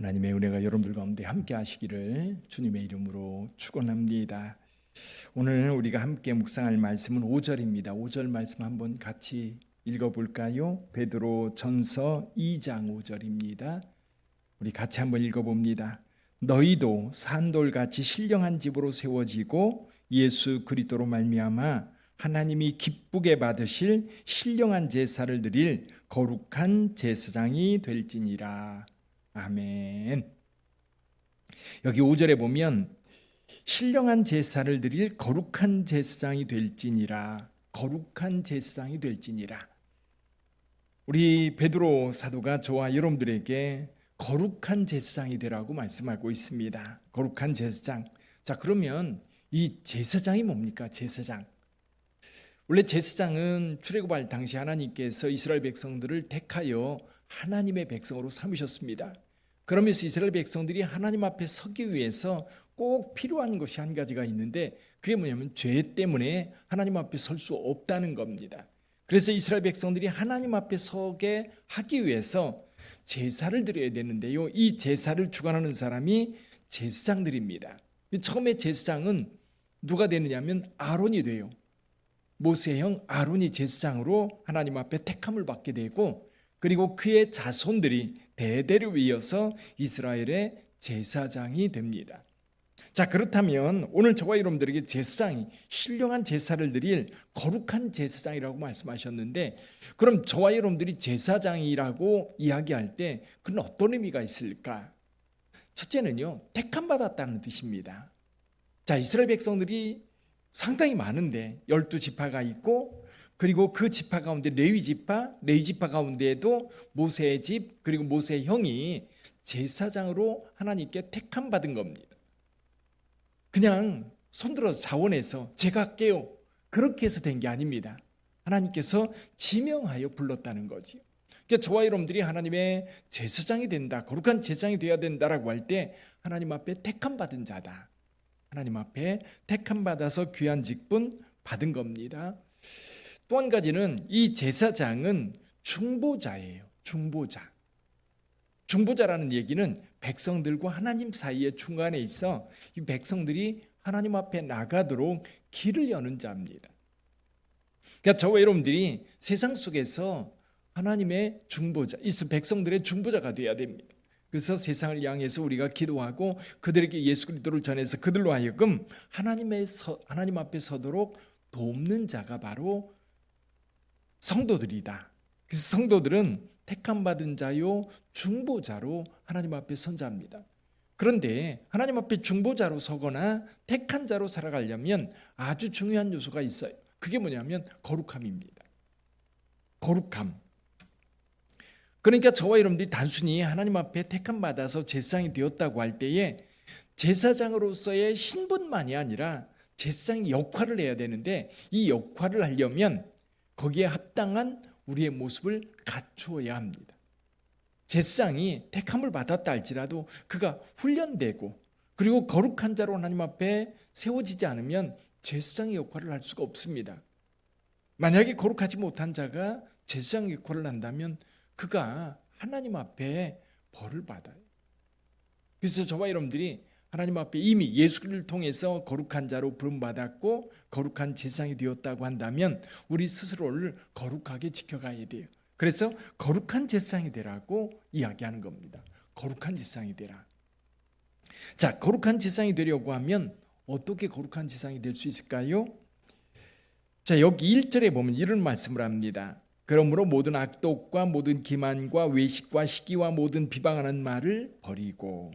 하나님의 은혜가 여러분들 가운데 함께 하시기를 주님의 이름으로 축원합니다. 오늘 우리가 함께 묵상할 말씀은 5절입니다. 5절 말씀 한번 같이 읽어 볼까요? 베드로 전서 2장 5절입니다. 우리 같이 한번 읽어 봅니다. 너희도 산돌같이 신령한 집으로 세워지고 예수 그리스도로 말미암아 하나님이 기쁘게 받으실 신령한 제사를 드릴 거룩한 제사장이 될지니라. 아멘. 여기 5절에 보면 신령한 제사를 드릴 거룩한 제사장이 될지니라. 거룩한 제사장이 될지니라. 우리 베드로 사도가 저와 여러분들에게 거룩한 제사장이 되라고 말씀하고 있습니다. 거룩한 제사장. 자, 그러면 이 제사장이 뭡니까? 제사장. 원래 제사장은 출애굽할 당시 하나님께서 이스라엘 백성들을 택하여 하나님의 백성으로 삼으셨습니다. 그러면서 이스라엘 백성들이 하나님 앞에 서기 위해서 꼭 필요한 것이 한 가지가 있는데 그게 뭐냐면 죄 때문에 하나님 앞에 설 수 없다는 겁니다. 그래서 이스라엘 백성들이 하나님 앞에 서게 하기 위해서 제사를 드려야 되는데요. 이 제사를 주관하는 사람이 제사장들입니다. 처음에 제사장은 누가 되느냐면 아론이 돼요. 모세형 아론이 제사장으로 하나님 앞에 택함을 받게 되고 그리고 그의 자손들이 대대로 이어서 이스라엘의 제사장이 됩니다. 자, 그렇다면 오늘 저와 여러분들에게 제사장이 신령한 제사를 드릴 거룩한 제사장이라고 말씀하셨는데 그럼 저와 여러분들이 제사장이라고 이야기할 때 그는 어떤 의미가 있을까? 첫째는요. 택함 받았다는 뜻입니다. 자, 이스라엘 백성들이 상당히 많은데 열두 지파가 있고 그리고 그 지파 가운데 레위 지파, 레위 지파 가운데에도 모세의 집 그리고 모세의 형이 제사장으로 하나님께 택함 받은 겁니다. 그냥 손들어서 자원해서 제가 할게요. 그렇게 해서 된 게 아닙니다. 하나님께서 지명하여 불렀다는 거지. 그러니까 저와 여러분들이 하나님의 제사장이 된다, 거룩한 제사장이 되어야 된다라고 할 때 하나님 앞에 택함 받은 자다. 하나님 앞에 택함 받아서 귀한 직분 받은 겁니다. 또 한 가지는 이 제사장은 중보자예요. 중보자. 중보자라는 얘기는 백성들과 하나님 사이의 중간에 있어 이 백성들이 하나님 앞에 나가도록 길을 여는 자입니다. 그러니까 저와 여러분들이 세상 속에서 하나님의 중보자, 이 백성들의 중보자가 되어야 됩니다. 그래서 세상을 향해서 우리가 기도하고 그들에게 예수 그리스도를 전해서 그들로 하여금 하나님의 서, 하나님 앞에 서도록 돕는 자가 바로 성도들이다. 그래서 성도들은 택함 받은 자요 중보자로 하나님 앞에 선자입니다. 그런데 하나님 앞에 중보자로 서거나 택한 자로 살아가려면 아주 중요한 요소가 있어요. 그게 뭐냐면 거룩함입니다. 거룩함. 그러니까 저와 여러분들이 단순히 하나님 앞에 택함 받아서 제사장이 되었다고 할 때에 제사장으로서의 신분만이 아니라 제사장의 역할을 해야 되는데 이 역할을 하려면 거기에 합당한 우리의 모습을 갖추어야 합니다. 제사장이 택함을 받았다 할지라도 그가 훈련되고 그리고 거룩한 자로 하나님 앞에 세워지지 않으면 제사장의 역할을 할 수가 없습니다. 만약에 거룩하지 못한 자가 제사장 역할을 한다면 그가 하나님 앞에 벌을 받아요. 그래서 저와 여러분들이 하나님 앞에 이미 예수를 통해서 거룩한 자로 부름받았고 거룩한 제사장이 되었다고 한다면 우리 스스로를 거룩하게 지켜가야 돼요. 그래서 거룩한 제사장이 되라고 이야기하는 겁니다. 거룩한 제사장이 되라. 자, 거룩한 제사장이 되려고 하면 어떻게 거룩한 제사장이 될 수 있을까요? 자, 여기 1절에 보면 이런 말씀을 합니다. 그러므로 모든 악독과 모든 기만과 외식과 시기와 모든 비방하는 말을 버리고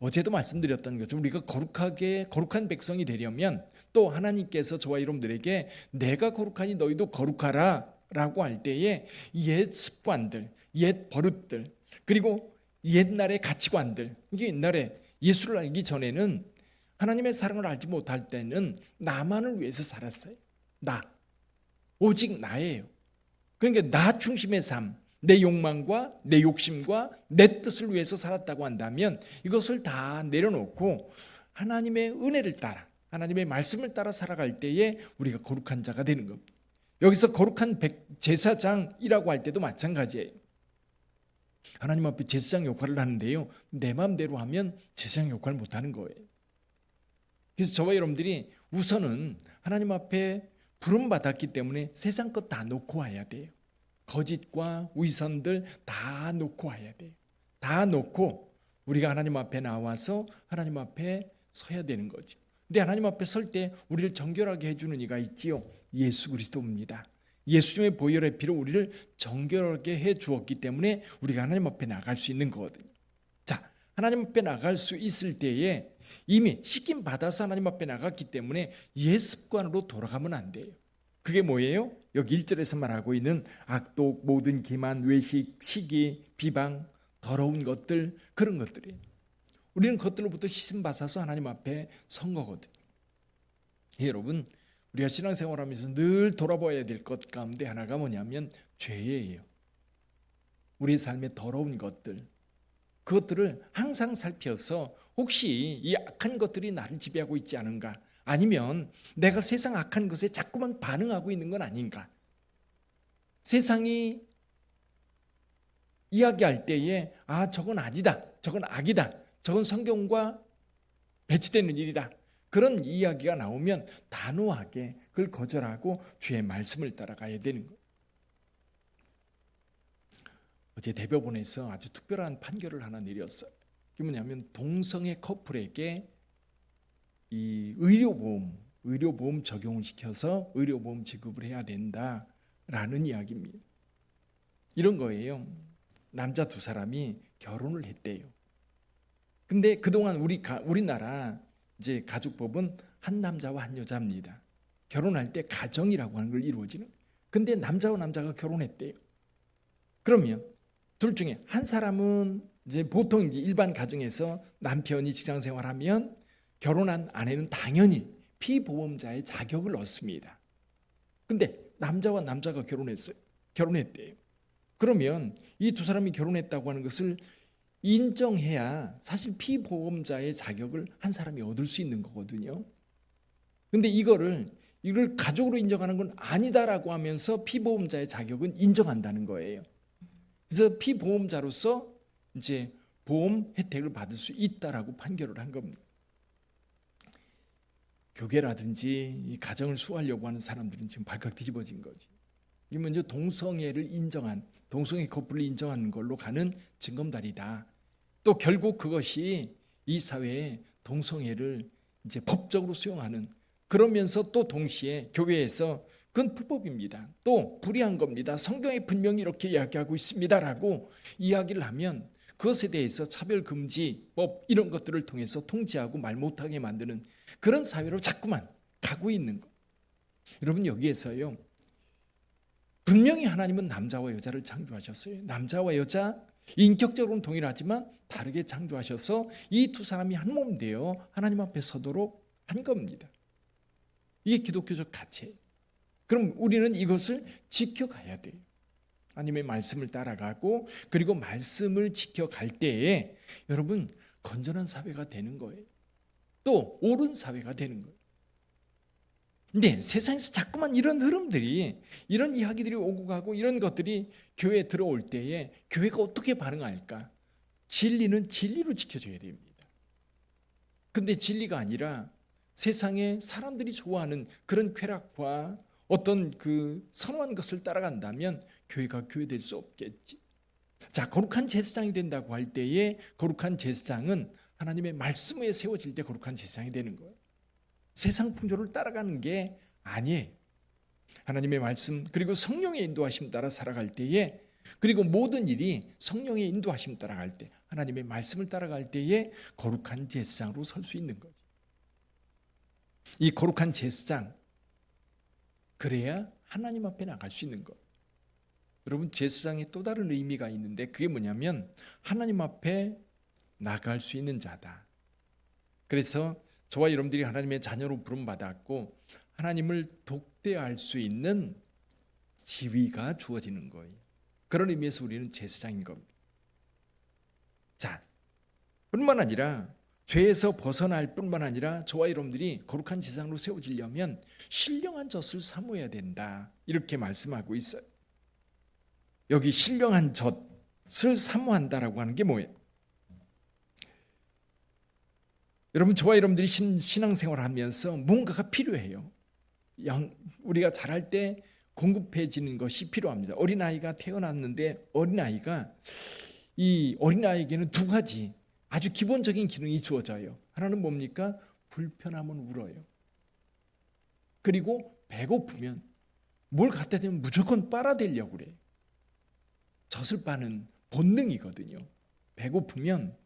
어제도 말씀드렸던 것처럼 우리가 거룩하게 거룩한 백성이 되려면 또 하나님께서 저와 여러분들에게 내가 거룩하니 너희도 거룩하라라고 할 때에 옛 습관들, 옛 버릇들 그리고 옛날의 가치관들 이게 옛날에 예수를 알기 전에는 하나님의 사랑을 알지 못할 때는 나만을 위해서 살았어요. 나 오직 나예요. 그러니까 나 중심의 삶, 내 욕망과 내 욕심과 내 뜻을 위해서 살았다고 한다면 이것을 다 내려놓고 하나님의 은혜를 따라 하나님의 말씀을 따라 살아갈 때에 우리가 거룩한 자가 되는 겁니다. 여기서 거룩한 제사장이라고 할 때도 마찬가지예요. 하나님 앞에 제사장 역할을 하는데요. 내 마음대로 하면 제사장 역할을 못 하는 거예요. 그래서 저와 여러분들이 우선은 하나님 앞에 부름 받았기 때문에 세상 것 다 놓고 와야 돼요. 거짓과 위선들 다 놓고 와야 돼요. 다 놓고 우리가 하나님 앞에 나와서 하나님 앞에 서야 되는 거죠. 근데 하나님 앞에 설 때 우리를 정결하게 해주는 이가 있지요. 예수 그리스도입니다. 예수님의 보혈의 피로 우리를 정결하게 해 주었기 때문에 우리가 하나님 앞에 나갈 수 있는 거거든요. 자, 하나님 앞에 나갈 수 있을 때에 이미 씻김 받아서 하나님 앞에 나갔기 때문에 옛 습관으로 돌아가면 안 돼요. 그게 뭐예요? 여기 1절에서 말하고 있는 악독, 모든 기만, 외식, 시기, 비방, 더러운 것들 그런 것들이 우리는 그것들로부터 씻음 받아서 하나님 앞에 선 거거든요. 예, 여러분 우리가 신앙생활하면서 늘 돌아봐야 될 것 가운데 하나가 뭐냐면 죄예요. 우리 삶의 더러운 것들 그것들을 항상 살펴서 혹시 이 악한 것들이 나를 지배하고 있지 않은가 아니면 내가 세상 악한 것에 자꾸만 반응하고 있는 건 아닌가 세상이 이야기할 때에 아 저건 아니다 저건 악이다 저건 성경과 배치되는 일이다 그런 이야기가 나오면 단호하게 그걸 거절하고 주의 말씀을 따라가야 되는 거예요. 어제 대법원에서 아주 특별한 판결을 하나 내렸어요. 그게 뭐냐면 동성애 커플에게 이 의료보험, 의료보험 적용을 시켜서 의료보험 지급을 해야 된다라는 이야기입니다. 이런 거예요. 남자 두 사람이 결혼을 했대요. 근데 그동안 우리 가, 우리나라 이제 가족법은 한 남자와 한 여자입니다. 결혼할 때 가정이라고 하는 걸 이루어지는. 근데 남자와 남자가 결혼했대요. 그러면 둘 중에 한 사람은 이제 보통 일반 가정에서 남편이 직장 생활하면 결혼한 아내는 당연히 피보험자의 자격을 얻습니다. 근데 남자와 남자가 결혼했어요. 결혼했대요. 그러면 이 두 사람이 결혼했다고 하는 것을 인정해야 사실 피보험자의 자격을 한 사람이 얻을 수 있는 거거든요. 근데 이거를 이걸 가족으로 인정하는 건 아니다라고 하면서 피보험자의 자격은 인정한다는 거예요. 그래서 피보험자로서 이제 보험 혜택을 받을 수 있다라고 판결을 한 겁니다. 교계라든지 이 가정을 수호하려고 하는 사람들은 지금 발칵 뒤집어진 거지. 이 먼저 동성애를 인정한 동성애 커플을 인정하는 걸로 가는 징검다리다. 또 결국 그것이 이 사회에 동성애를 이제 법적으로 수용하는 그러면서 또 동시에 교회에서 그건 불법입니다. 또 불의한 겁니다. 성경에 분명히 이렇게 이야기하고 있습니다라고 이야기를 하면 그것에 대해서 차별금지법 이런 것들을 통해서 통제하고 말 못하게 만드는 그런 사회로 자꾸만 가고 있는 것. 여러분 여기에서요. 분명히 하나님은 남자와 여자를 창조하셨어요. 남자와 여자 인격적으로는 동일하지만 다르게 창조하셔서 이 두 사람이 한 몸 되어 하나님 앞에 서도록 한 겁니다. 이게 기독교적 가치예요. 그럼 우리는 이것을 지켜가야 돼요. 하나님의 말씀을 따라가고 그리고 말씀을 지켜갈 때에 여러분 건전한 사회가 되는 거예요. 또 옳은 사회가 되는 거예요. 근데 세상에서 자꾸만 이런 흐름들이 이런 이야기들이 오고 가고 이런 것들이 교회에 들어올 때에 교회가 어떻게 반응할까? 진리는 진리로 지켜져야 됩니다. 근데 진리가 아니라 세상에 사람들이 좋아하는 그런 쾌락과 어떤 그 선호한 것을 따라간다면 교회가 교회될 수 없겠지. 자, 거룩한 제사장이 된다고 할 때에 거룩한 제사장은 하나님의 말씀에 세워질 때 거룩한 제사장이 되는 거예요. 세상 풍조를 따라가는 게 아니에요. 하나님의 말씀 그리고 성령의 인도하심 따라 살아갈 때에 그리고 모든 일이 성령의 인도하심 따라갈 때 하나님의 말씀을 따라갈 때에 거룩한 제사장으로 설 수 있는 거죠. 이 거룩한 제사장 그래야 하나님 앞에 나갈 수 있는 것. 여러분 제사장의 또 다른 의미가 있는데 그게 뭐냐면 하나님 앞에 나갈 수 있는 자다. 그래서 저와 여러분들이 하나님의 자녀로 부름 받았고 하나님을 독대할 수 있는 지위가 주어지는 거예요. 그런 의미에서 우리는 제사장인 겁니다. 자, 뿐만 아니라 죄에서 벗어날 뿐만 아니라 저와 여러분들이 거룩한 제사장으로 세워지려면 신령한 젖을 사모해야 된다. 이렇게 말씀하고 있어요. 여기 신령한 젖 것을 사모한다라고 하는 게 뭐예요? 여러분 저와 여러분들이 신, 신앙생활을 하면서 뭔가가 필요해요. 양, 우리가 자랄 때 공급해지는 것이 필요합니다. 어린아이가 태어났는데 어린아이가 이 어린아이에게는 두 가지 아주 기본적인 기능이 주어져요. 하나는 뭡니까? 불편하면 울어요. 그리고 배고프면 뭘 갖다 대면 무조건 빨아대려고 그래요. 젖을 빠는 본능이거든요. 배고프면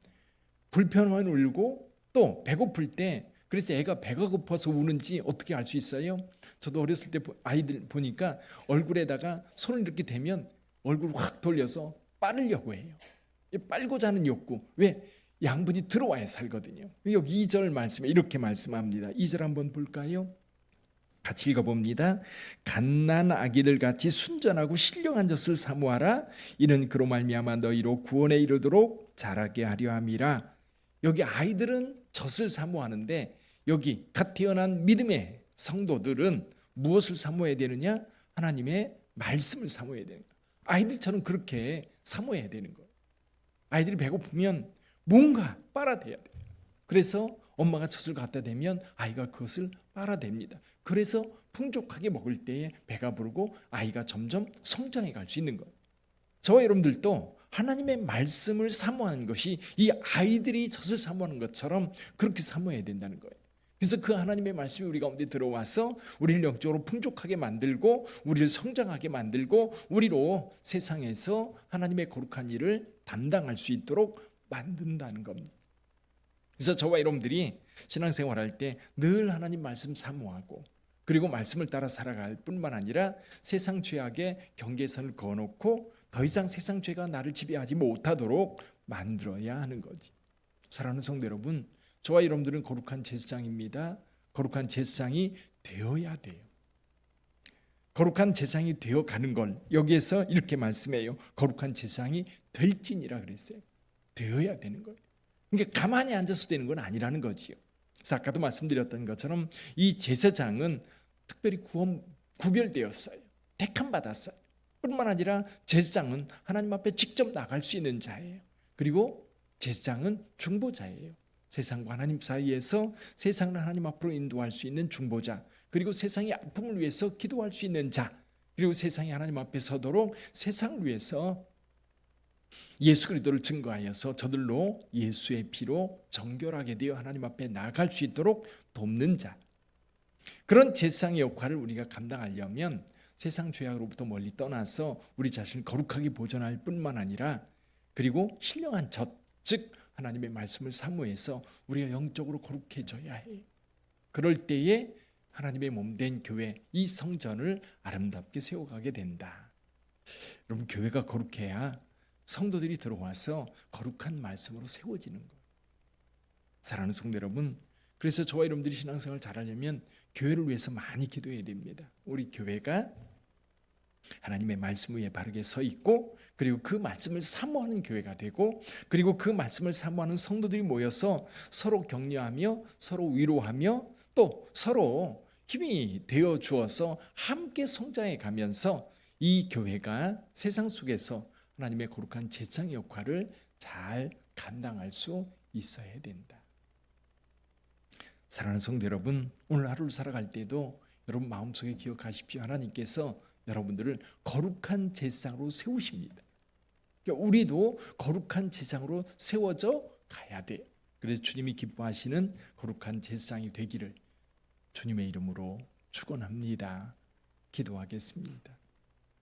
불편하면 울고 또 배고플 때 그래서 애가 배가 고파서 우는지 어떻게 알 수 있어요? 저도 어렸을 때 아이들 보니까 얼굴에다가 손을 이렇게 대면 얼굴 확 돌려서 빠르려고 해요. 빨고자 하는 욕구. 왜? 양분이 들어와야 살거든요. 여기 2절 말씀에 이렇게 말씀합니다. 2절 한번 볼까요? 같이 읽어봅니다. 갓난 아기들 같이 순전하고 신령한 젖을 사모하라. 이는 그로 말미암아 너희로 구원에 이르도록 자라게 하려 함이라. 여기 아이들은 젖을 사모하는데 여기 갓 태어난 믿음의 성도들은 무엇을 사모해야 되느냐? 하나님의 말씀을 사모해야 되는 거예요. 아이들처럼 그렇게 사모해야 되는 거예요. 아이들이 배고프면 뭔가 빨아대야 돼요. 그래서 엄마가 젖을 갖다 대면 아이가 그것을 빨아댑니다. 그래서 풍족하게 먹을 때에 배가 부르고 아이가 점점 성장해 갈 수 있는 거예요. 저와 여러분들도 하나님의 말씀을 사모하는 것이 이 아이들이 젖을 사모하는 것처럼 그렇게 사모해야 된다는 거예요. 그래서 그 하나님의 말씀이 우리 가운데 들어와서 우리를 영적으로 풍족하게 만들고 우리를 성장하게 만들고 우리로 세상에서 하나님의 거룩한 일을 담당할 수 있도록 만든다는 겁니다. 그래서 저와 여러분들이 신앙생활 할때 늘 하나님 말씀 사모하고 그리고 말씀을 따라 살아갈 뿐만 아니라 세상 죄악의 경계선을 그어놓고 더 이상 세상 죄가 나를 지배하지 못하도록 만들어야 하는 거지. 사랑하는 성도 여러분, 저와 여러분들은 거룩한 제사장입니다. 거룩한 제사장이 되어야 돼요. 거룩한 제사장이 되어 가는 걸 여기에서 이렇게 말씀해요. 거룩한 제사장이 될진이라 그랬어요. 되어야 되는 거예요. 그러니까 가만히 앉아서 되는 건 아니라는 거지요. 그래서 아까도 말씀드렸던 것처럼 이 제사장은 특별히 구원 구별되었어요. 택함 받았어요. 뿐만 아니라 제사장은 하나님 앞에 직접 나갈 수 있는 자예요. 그리고 제사장은 중보자예요. 세상과 하나님 사이에서 세상을 하나님 앞으로 인도할 수 있는 중보자. 그리고 세상의 아픔을 위해서 기도할 수 있는 자. 그리고 세상이 하나님 앞에 서도록 세상을 위해서 예수 그리스도를 증거하여서 저들로 예수의 피로 정결하게 되어 하나님 앞에 나아갈 수 있도록 돕는 자. 그런 제사장의 역할을 우리가 감당하려면 세상 죄악으로부터 멀리 떠나서 우리 자신을 거룩하게 보존할 뿐만 아니라 그리고 신령한 젖, 즉 하나님의 말씀을 사모해서 우리가 영적으로 거룩해져야 해. 그럴 때에 하나님의 몸 된 교회 이 성전을 아름답게 세워가게 된다. 여러분 교회가 거룩해야 성도들이 들어와서 거룩한 말씀으로 세워지는 거예요. 사랑하는 성도 여러분, 그래서 저와 여러분들이 신앙생활 잘하려면 교회를 위해서 많이 기도해야 됩니다. 우리 교회가 하나님의 말씀 위에 바르게 서 있고 그리고 그 말씀을 사모하는 교회가 되고 그리고 그 말씀을 사모하는 성도들이 모여서 서로 격려하며 서로 위로하며 또 서로 힘이 되어 주어서 함께 성장해 가면서 이 교회가 세상 속에서 하나님의 거룩한 제창 역할을 잘 감당할 수 있어야 된다. 사랑하는 성도 여러분, 오늘 하루를 살아갈 때도 여러분 마음속에 기억하십시오. 하나님께서 여러분들을 거룩한 제사장으로 세우십니다. 그러니까 우리도 거룩한 제사장으로 세워져 가야 돼. 그래서 주님이 기뻐하시는 거룩한 제사장이 되기를 주님의 이름으로 축원합니다. 기도하겠습니다.